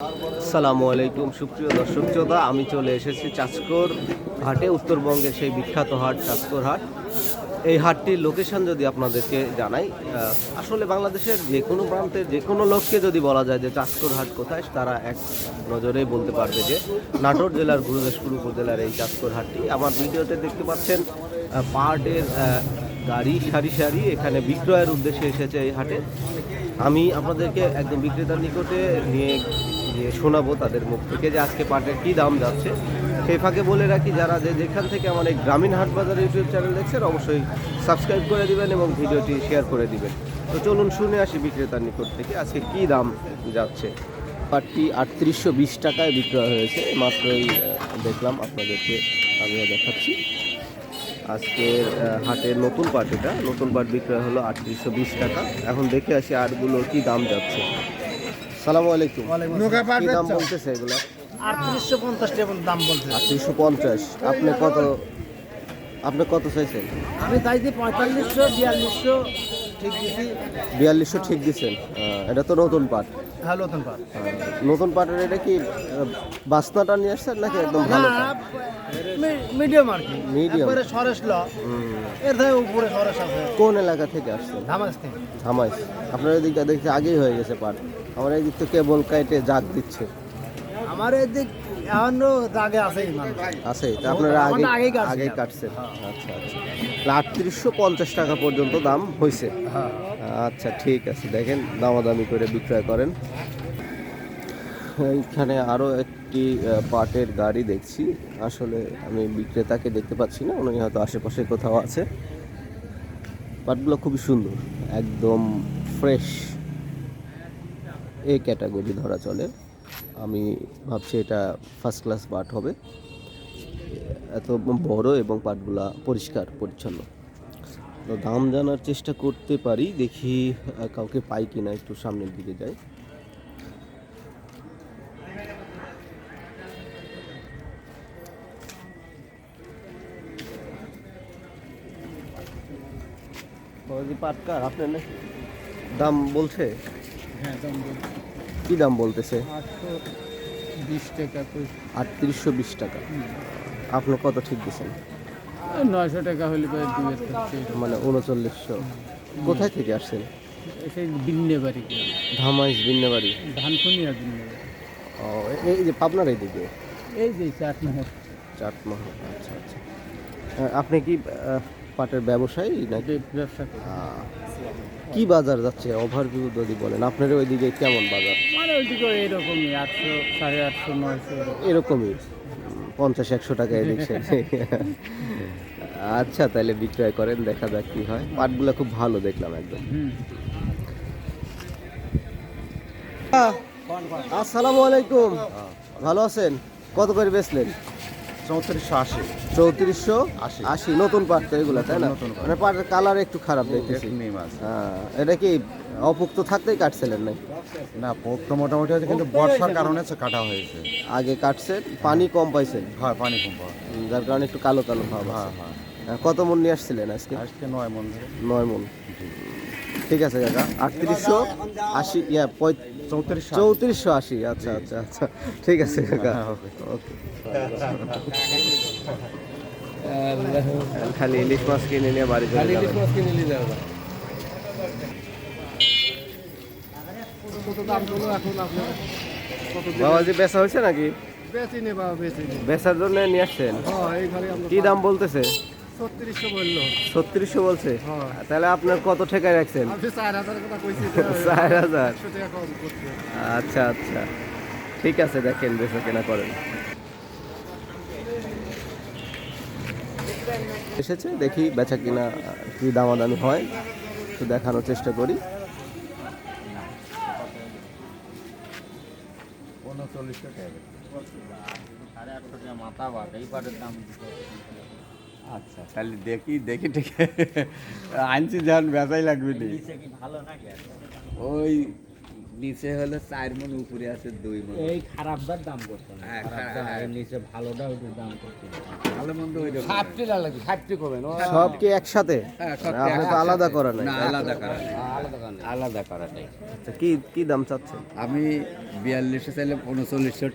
আসসালামু আলাইকুম সুপ্রিয় দর্শক শ্রোতা। আমি চলে এসেছি চাঁচকর হাটে উত্তরবঙ্গের সেই বিখ্যাত হাট চাঁচকর হাট। এই হাটটির লোকেশন যদি আপনাদেরকে জানাই আসলে বাংলাদেশের যে কোনো প্রান্তের যে কোনো লোককে যদি বলা যায় যে চাঁচকর হাট কোথায় তারা এক নজরেই বলতে পারবে যে নাটোর জেলার গুরুদাসপুর উপজেলার এই চাঁচকর হাটটি। আমার ভিডিওতে দেখতে পাচ্ছেন আহ, গাড়ি সারি সারি এখানে বিক্রয়ের উদ্দেশ্যে এসেছে এই হাটে। আমি আপনাদেরকে একদম বিক্রেতার নিকটে নিয়ে শোনাবো তাদের মুখ থেকে যে আজকে পাটের কী দাম যাচ্ছে। সেই ফাঁকে বলে রাখি, যারা যে যেখান থেকে আমার এই গ্রামীণ হাট বাজার ইউটিউব চ্যানেল দেখছেন, অবশ্যই সাবস্ক্রাইব করে দিবেন এবং ভিডিওটি শেয়ার করে দিবেন। তো চলুন শুনে আসি বিক্রেতার নিকট থেকে আজকে কী দাম যাচ্ছে। পাটটি আটত্রিশশো বিশ টাকায় বিক্রয় হয়েছে মাত্রই দেখলাম আপনাদেরকে, আমিও দেখাচ্ছি। আজকের হাটের নতুন পাট এটা, নতুন পাট বিক্রয় হলো আটত্রিশশো বিশ টাকা। এখন দেখে আসি আটগুলোর কি দাম যাচ্ছে। সালামু আলাইকুম। কি দাম বলতেছে এগুলো? আটত্রিশশো পঞ্চাশ টাকা দাম বলতেছে আটত্রিশশো পঞ্চাশ। আপনি কত আপনি কত চাইছেন? আমি চাইছি পঁয়তাল্লিশশো বিয়াল্লিশশো ঠিক দিছি। বিয়াল্লিশশো ঠিক দিছেন। এটা তো নতুন পাট। হ্যাঁ নতুন পাট। নতুন পাটের এটা কি আহ, বাসনাটা নিয়ে আসছেন নাকি একদম ভালো? মিডিয়াম আর কি। Medium? একবারে সরেশ ল। এর থেকে উপরে সরেশ আছে। কোন এলাকা থেকে আসছেন? ধামাস থেকে। ধামাইস আপনার এদিকটা দেখছি আগেই হয়ে গেছে পাট। আমার এদিক তো কেবল কাইটে জাগ দিচ্ছে। আমার এদিক এখনও দাগে আছে আছে তা আপনারা আগে। আগে কাটছেন। আচ্ছা আচ্ছা। আটত্রিশশো পঞ্চাশ টাকা পর্যন্ত দাম হয়েছে হ্যাঁ। আচ্ছা ঠিক আছে। দেখেন, দামাদামি করে বিক্রয় করেন। এইখানে আরও একটি পাটের গাড়ি দেখছি। আসলে আমি বিক্রেতাকে দেখতে পাচ্ছি না, উনি হয়তো আশেপাশে কোথাও আছে। পাটগুলো খুবই সুন্দর, একদম ফ্রেশ এই ক্যাটাগরি ধরা চলে। আমি ভাবছি এটা ফার্স্ট ক্লাস পাট হবে। এত বড় এবং পাটগুলা পরিষ্কার, পরিচ্ছন্ন। তো দাম জানার চেষ্টা করতে পারি দেখি কাউকে পাই কিনা একটু সামনের দিকে যাই। পাটকার আপনার দাম বলছে? হ্যাঁ দাম কি দাম বলতেছে? আটশো বিশ টাকা আটত্রিশশো বিশ টাকা। আপনি কত ঠিক দিচ্ছেন নয়শো টাকা হলে মানে উনচল্লিশশো। কোথায় থেকে আসছেন? সেই বিন্নে বাড়ি ধামাইশ বিন্নাবাড়ি। ধান খুনিয়া বিন্নে ও এই যে পাবনার এইদিকে? এই যে চাট নহর চাটমহল আচ্ছা আচ্ছা। আপনি কি পাটের ব্যবসায়ী নাকি? ব্যবসা কি বাজার যাচ্ছে? ওভারভিউ যদি বলেন আপনার ওইদিকে কেমন বাজার? মানে ওইদিকে এইরকমই আটশো সাড়ে আটশো নয়শো। এরকমই? পঞ্চাশ, একশো টাকা এদিক আচ্ছা তাহলে বিক্রয় করেন, দেখা যাক কি হয়। পাটগুলো খুব ভালো দেখলাম একদম। আসসালামু আলাইকুম। ভালো আছেন? কত করে বেচলেন? চৌত্রিশশো আশি। চৌত্রিশশো আশি। নতুন তো এগুলো তাই না? মানে পাটের কালার একটু খারাপ দেখতেছি। হ্যাঁ, এটা কি অপুক্ত থাকতেই কাটছিলেন নাকি? না পোক তো মোটামুটি আছে কিন্তু বর্ষার কারণে কাটা হয়েছে। আগে কাটছেন পানি কম পাইছেন? হয় পানি কম পাওয়া যার কারণে একটু কালো কালো ভাব হ্যাঁ হ্যাঁ। হ্যাঁ, কত মন নিয়ে আসছিলেন আজকে? আজকে নয় মন নয় মন। ঠিক আছে কাকা। আটত্রিশশো আশি ইয়া চৌত্রিশশো আশি। আচ্ছা আচ্ছা আচ্ছা। ঠিক আছে কাকা। হ্যাঁ, ওকে। খালি ইলিশ মাছ কিনে নিয়ে বাড়ি চলে দাম বলো এখন আপনার? কত বাবাজি বেচা হয়েছে নাকি? নে বাবা বেচার জন্য নিয়ে আসছেন? কি দাম বলতেছে? ছত্রিশশো বলছে? হ্যাঁ। তাহলে আপনার কত ঠেকায় রাখছেন? চার হাজার আচ্ছা আচ্ছা। ঠিক আছে দেখেন বেচা কেনা করেন। এসেছে দেখি বেচা কিনা কি দামাদামি হয় একটু দেখানোর চেষ্টা করি। উনচল্লিশশো টাকা। আচ্ছা তাহলে দেখি দেখি ঠিক আনছি বেচাই লাগবে নি। ওই নিচে হলো চার মন উপরে আছে দুই মন এই খারাপটার দাম করতো হ্যাঁ। নিচে ভালোটা ওটার দাম করতো ভালো মন্দ ওই ষাটটি লাগবে করবেন সব কি একসাথে? হ্যাঁ, আপনি তো আলাদা করা নাই। আলাদা করা নেই। আলাদা করা নেই। আচ্ছা কি কি দাম চাচ্ছেন? আমি বিয়াল্লিশশো চাইলাম উনচল্লিশশো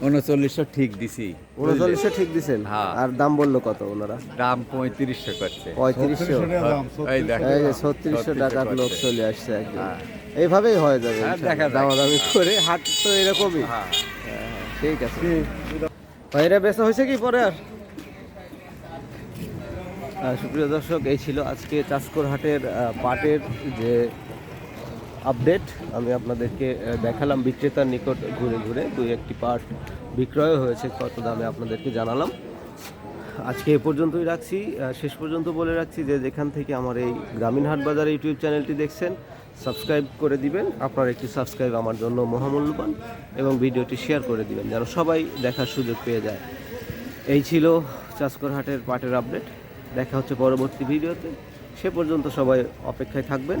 উনচল্লিশশো ঠিক দিছি। উনচল্লিশশো ঠিক দিছেন? হ্যাঁ। আর দাম বলল কত ওনারা? দাম পঁয়ত্রিশশো করছে। পঁয়ত্রিশশো? ছত্রিশশো টাকার লোক চলে আসছে একদম। হ্যাঁ। এইভাবেই হয়ে যাবে হ্যাঁ। দেখা। দামাদামি করে হাট তো এরকমই। ঠিক আছে। ভাইরা বেচা হয়েছে কি পরে আর? সুপ্রিয় দর্শক এই ছিল আজকে চাষকর হাটের আহ, পাটের যে আপডেট আমি আপনাদেরকে দেখালাম বিক্রেতার নিকট ঘুরে ঘুরে। দুই একটি পার্ট বিক্রয় হয়েছে, কত দামে আপনাদেরকে জানালাম। আজকে এ পর্যন্তই রাখছি শেষ পর্যন্ত বলে রাখছি যে যেখান থেকে আমার এই গ্রামীণ হাট বাজার ইউটিউব চ্যানেলটি দেখছেন, সাবস্ক্রাইব করে দিবেন। আপনার একটি সাবস্ক্রাইব আমার জন্য মহামূল্যবান এবং ভিডিওটি শেয়ার করে দিবেন, যেন সবাই দেখার সুযোগ পেয়ে যায়। এই ছিল চাষকর হাটের পাটের আপডেট। দেখা হচ্ছে পরবর্তী ভিডিওতে। সে পর্যন্ত সবাই অপেক্ষায় থাকবেন।